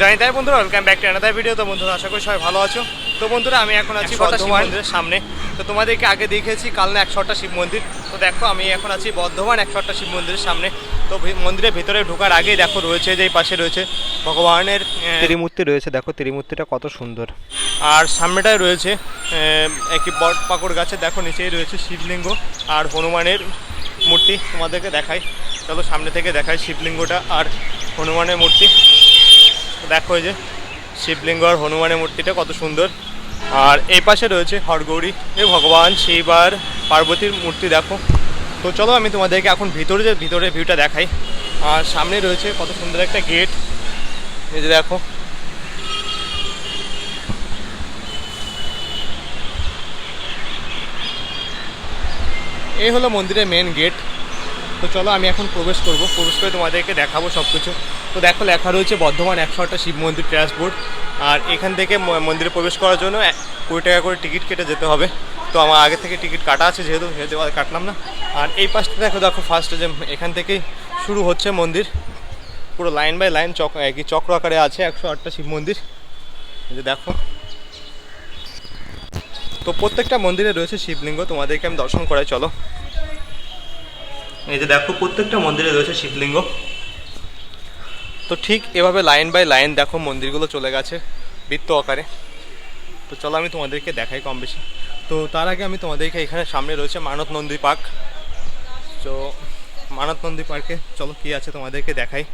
জয় তাই বন্ধুরা welcome back to another video তো বন্ধুরা আশা করি সবাই ভালো আছো। তো বন্ধুরা আমি এখন আছি বর্ধমান মন্দিরের সামনে। তো তোমাদেরকে আগে দেখিয়েছি কালনা একশোটা শিব মন্দির। তো দেখো আমি এখন আছি বর্ধমান একশোটা শিব মন্দিরের সামনে। তো মন্দিরের ভিতরে ঢোকার আগেই দেখো রয়েছে যে পাশে রয়েছে ভগবানের ত্রিমূর্তি রয়েছে। দেখো ত্রিমূর্তিটা কত সুন্দর। আর সামনেটায় রয়েছে একটি বট পাকড় গাছে। দেখো নিচেই রয়েছে শিবলিঙ্গ আর হনুমানের মূর্তি। তোমাদেরকে দেখাই। চলো সামনে থেকে দেখাই শিবলিঙ্গটা আর হনুমানের মূর্তি। দেখো এই যে, শিবলিঙ্গ আর হনুমানের মূর্তিটা কত সুন্দর। আর এই পাশে রয়েছে হরগৌরী। এ ভগবান শিব আর পার্বতীর মূর্তি দেখো। তো চলো আমি তোমাদেরকে এখন ভিতরে যে ভিতরে ভিউটা দেখাই। আর সামনে রয়েছে কত সুন্দর একটা গেট। এই যে দেখো। এই হলো মন্দিরের মেন গেট তো চলো আমি এখন প্রবেশ করব। প্রবেশ করে তোমাদেরকে দেখাবো সব কিছু তো দেখো, লেখা রয়েছে বর্ধমান একশো আটটা শিব মন্দির ট্রান্সপোর্ট আর এখান থেকে মন্দিরে প্রবেশ করার জন্য কুড়ি টাকা করে টিকিট কেটে যেতে হবে। তো আমার আগে থেকে টিকিট কাটা আছে, যেহেতু আর কাটলাম না। আর এই পাশটা দেখো দেখো ফার্স্টে যে এখান থেকেই শুরু হচ্ছে মন্দির। পুরো লাইন বাই লাইন চক একই চক্র আকারে আছে একশো আটটা শিব মন্দির। যে দেখো। তো প্রত্যেকটা মন্দিরে রয়েছে শিবলিঙ্গ, তোমাদেরকে আমি দর্শন করাই, চলো। এই যে দেখো, প্রত্যেকটা মন্দিরে রয়েছে শিবলিঙ্গ। তো ঠিক এভাবে লাইন বাই লাইন দেখো মন্দিরগুলো চলে গেছে বৃত্ত আকারে। তো চলো আমি তোমাদেরকে দেখাই কম বেশি। তো তার আগে আমি তোমাদেরকে এখানে সামনে রয়েছে মানত নন্দী পার্ক। তো মানত নন্দী পার্কে চলো কি আছে তোমাদেরকে দেখাই।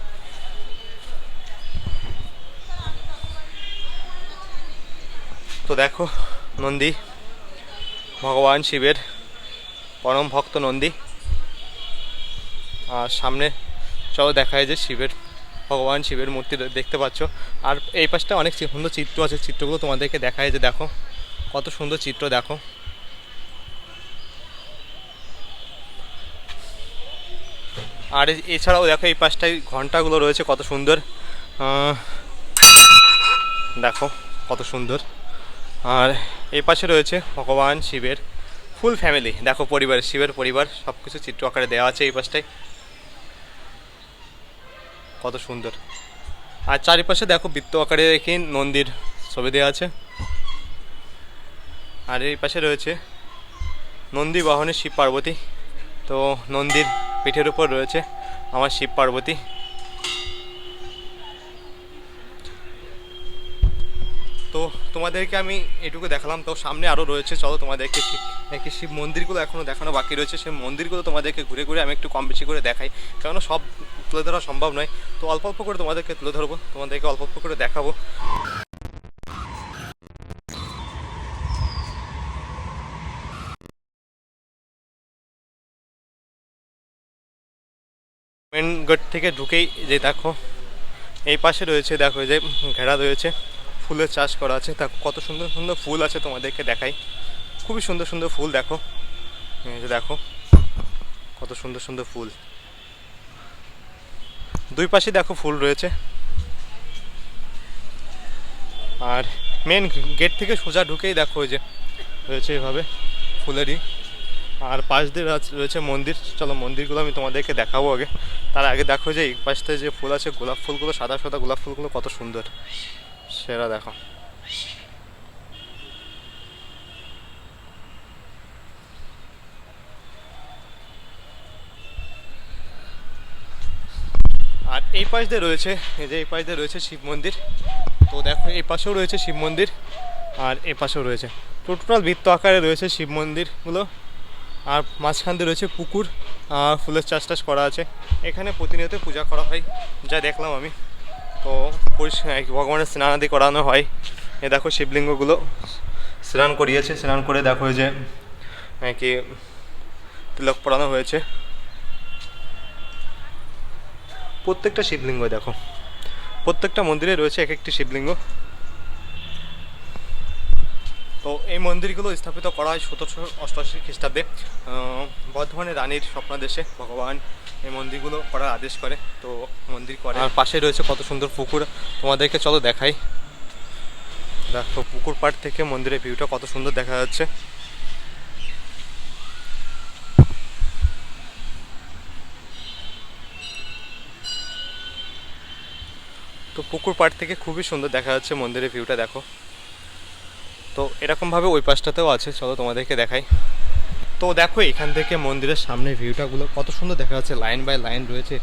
তো দেখো নন্দী, ভগবান শিবের পরম ভক্ত নন্দী। আর সামনে চলো দেখা যায় যে শিবের ভগবান শিবের মূর্তি দেখতে পাচ্ছ। আর এই পাশটা অনেক সুন্দর চিত্র আছে। চিত্রগুলো তোমাদেরকে দেখায় যে দেখো, কত সুন্দর চিত্র দেখো। আর এছাড়াও দেখো এই পাশটায় ঘন্টাগুলো রয়েছে, কত সুন্দর। দেখো, কত সুন্দর। আর এই পাশে রয়েছে ভগবান শিবের ফুল ফ্যামিলি। দেখো পরিবার, শিবের পরিবার সব কিছু চিত্র আকারে দেওয়া আছে এই পাশটায়। কত সুন্দর। আর চারিপাশে দেখো বৃত্ত আকারে রেখে নন্দীর ছবি দেওয়া আছে। আর এই পাশে রয়েছে নন্দী বাহনে শিব পার্বতী। তো নন্দীর পিঠের উপর রয়েছে আমার শিব পার্বতী। তো তোমাদেরকে আমি এটুকু দেখালাম। তো সামনে আরও রয়েছে, চলো তোমাদেরকে একই শিব মন্দিরগুলো এখনও দেখানো বাকি রয়েছে। সেই মন্দিরগুলো তোমাদেরকে ঘুরে ঘুরে আমি একটু কম বেশি করে দেখাই। কারণ সব তুলে ধরা সম্ভব নয়। তো অল্প অল্প করে তোমাদেরকে তুলে ধরবো, তোমাদেরকে অল্প অল্প করে দেখাবো। মেন গেট থেকে ঢুকেই যে দেখো, এই পাশে রয়েছে, দেখো যে ঘেরা রয়েছে, ফুলের চাষ করা আছে। দেখো কত সুন্দর সুন্দর ফুল আছে তোমাদেরকে দেখাই। খুবই সুন্দর সুন্দর ফুল দেখো। দেখো, কত সুন্দর সুন্দর ফুল। দুই পাশে দেখো ফুল রয়েছে। আর মেন গেট থেকে সোজা ঢুকেই দেখো ওই যে রয়েছে এভাবে ফুলেরই। আর পাশ দিয়ে রয়েছে মন্দির। চলো মন্দিরগুলো আমি তোমাদেরকে দেখাবো আগে। তার আগে দেখো যে এই পাশে যে ফুল আছে, গোলাপ ফুলগুলো, সাদা সাদা গোলাপ ফুলগুলো কত সুন্দর। সেরা দেখো। আর এই পাশ দিয়ে রয়েছে, এই যে এই পাশ দিয়ে রয়েছে শিব মন্দির। তো দেখো, এই পাশেও রয়েছে শিব মন্দির আর এই পাশেও রয়েছে। টোটাল বৃত্ত আকারে রয়েছে শিব মন্দিরগুলো। আর মাঝখান দিয়ে রয়েছে পুকুর আর ফুলের চাষ টাস করা আছে। এখানে প্রতিনিয়ত পূজা করা হয়, যা দেখলাম আমি। তো পরিষ্কার ভগবানের স্নানাদি করানো হয়। এ দেখো শিবলিঙ্গগুলো স্নান করিয়েছে। স্নান করে দেখো যে, এ কি, তিলক পরানো হয়েছে। প্রত্যেকটা শিবলিঙ্গ দেখো। প্রত্যেকটা মন্দিরে রয়েছে এক একটি শিবলিঙ্গ। তো এই মন্দিরগুলো স্থাপিত করা হয় সতেরোশো অষ্টআশি খ্রিস্টাব্দে। আহ, বর্ধমানের রানীর স্বপ্নাদেশে ভগবান এই মন্দিরগুলো করার আদেশ করে। তো মন্দির করে। আর পাশে রয়েছে কত সুন্দর পুকুর। তোমাদেরকে চলো দেখাই। দেখো পুকুর পাড় থেকে মন্দিরের ভিউটা কত সুন্দর দেখা যাচ্ছে। তো পুকুর পাড় থেকে খুবই সুন্দর দেখা যাচ্ছে, মন্দিরের ভিউটা দেখো। তো এরকমভাবে ওই পাশটাতেও আছে, চলো তোমাদেরকে দেখাই। তো দেখো এখান থেকে মন্দিরের সামনে ভিউটাগুলো কত সুন্দর দেখা যাচ্ছে লাইন বাই লাইন রয়েছে।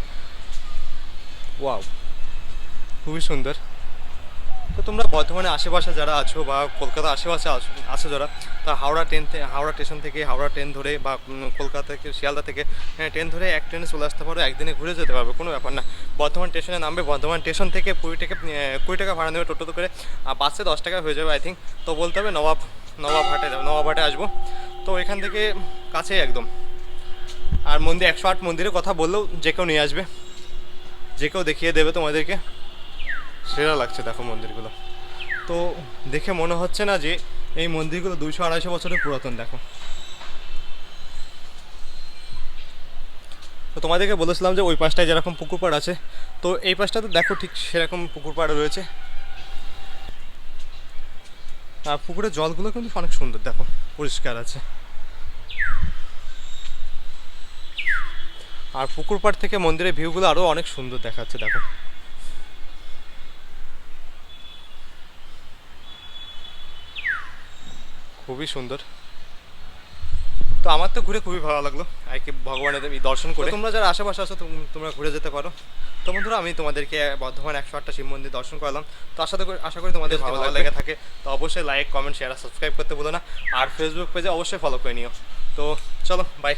ওয়াও খুবই সুন্দর। তো তোমরা বর্ধমানে আশেপাশে যারা আছো বা কলকাতা আশেপাশে আছো- যারা তা হাওড়া ট্রেন হাওড়া স্টেশন থেকে হাওড়া ট্রেন ধরে বা কলকাতা থেকে শিয়ালদা থেকে হ্যাঁ, ট্রেন ধরে এক ট্রেনে চলে আসতে পারো একদিনে ঘুরে যেতে পারবে কোনো ব্যাপার না। বর্ধমান স্টেশনে নামবে বর্ধমান স্টেশন থেকে কুড়ি টাকা কুড়ি টাকা ভাড়া নেবে টোটো করে আর বাসে দশ টাকা হয়ে যাবে আই থিঙ্ক তো বলতে হবে নবাব নবাব হাটে নবাব হাটে আসব। তো এখান থেকে কাছেই একদম। আর মন্দির একশো আট মন্দিরের কথা বললেও যে কেউ নিয়ে আসবে যে কেউ দেখিয়ে দেবে তোমাদেরকে। সেরা লাগছে দেখো মন্দিরগুলো। তো দেখে মনে হচ্ছে না যে এই মন্দিরগুলো দুইশো আড়াইশো বছরের পুরাতন, দেখো। তো তোমাদেরকে বলেছিলাম যে ওই পাশটায় যেরকম পুকুর পাড় আছে, তো এই পাশটাতে দেখো ঠিক সেরকম পুকুর পাড় রয়েছে। আর পুকুরের জলগুলো কিন্তু অনেক সুন্দর, দেখো, পরিষ্কার আছে। আর পুকুর পাড় থেকে মন্দিরের ভিউগুলো আরও অনেক সুন্দর দেখাচ্ছে, দেখো। খুবই সুন্দর। তো আমার তো ঘুরে খুবই ভালো লাগল। আজকে ভগবানের এই দর্শন করে। তোমরা যারা আশেপাশে আসো তোম- তোমরা ঘুরে যেতে পারো। তো বন্ধুরা আমি তোমাদেরকে বর্ধমান একশো আটটা শিব মন্দির দর্শন করলাম। তো আশা করি আশা করি তোমাদের ভালো লেগে থাকে। তো অবশ্যই লাইক কমেন্ট শেয়ার সাবস্ক্রাইব করতে বলো না। আর ফেসবুক পেজে অবশ্যই ফলো করে নিও। তো চলো বাই